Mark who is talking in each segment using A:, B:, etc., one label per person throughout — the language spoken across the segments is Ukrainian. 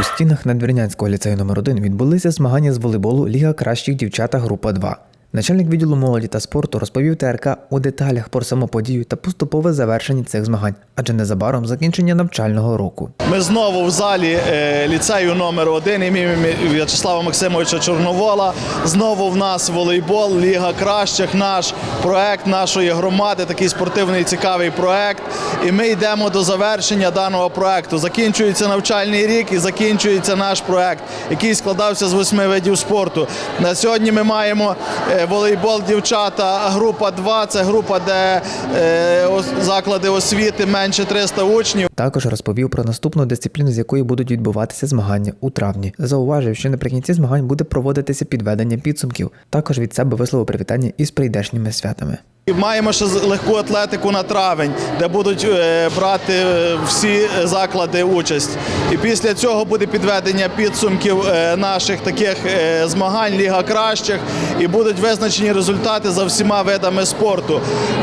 A: У стінах Надвірнянського ліцею номер 1 відбулися змагання з волейболу Ліга кращих дівчата група 2. Начальник відділу молоді та спорту розповів ТРК у деталях про саму подію та поступове завершення цих змагань, адже незабаром закінчення навчального року.
B: Ми знову в залі е, ліцею номер 1 імені В'ячеслава Максимовича Чорновола. Знову в нас волейбол, Ліга кращих, наш проект нашої громади, такий спортивний цікавий проект. І ми йдемо до завершення даного проекту. Закінчується навчальний рік і закінчується наш проект, який складався з восьми видів спорту. На сьогодні ми маємо е, волейбол дівчата, група 2. Це група, де е, заклади освіти менше 300 учнів.
A: Також розповів про наступну дисципліну, з якої будуть відбуватися змагання у травні. Зауважив, що наприкінці змагань буде проводитися підведення підсумків. Також від себе висловив привітання із прийдешніми святами.
B: Маємо ще легку атлетику на травень, де будуть е, брати е, всі заклади участь. І після цього буде підведення підсумків е, наших таких змагань Ліга кращих і будуть визначені результати за всіма видами спорту.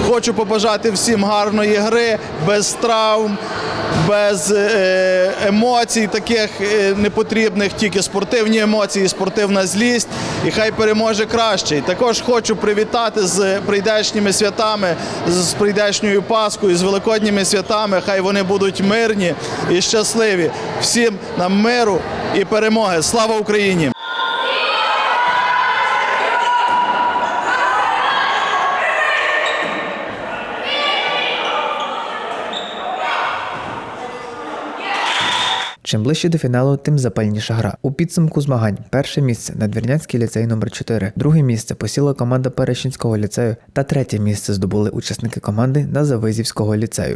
B: Хочу побажати всім гарної гри, без травм. Без емоцій, таких непотрібних, тільки спортивні емоції, спортивна злість, і хай переможе кращий. Також хочу привітати з прийдешніми святами, з прийдешньою Паскою, з великодніми святами. Хай вони будуть мирні і щасливі. Всім нам миру і перемоги. Слава Україні!
A: Чим ближче до фіналу, тим запальніша гра. У підсумку змагань перше місце Надвірнянський ліцей номер 4 друге місце посіла команда Перещинського ліцею та третє місце здобули учасники команди Назавизівського ліцею.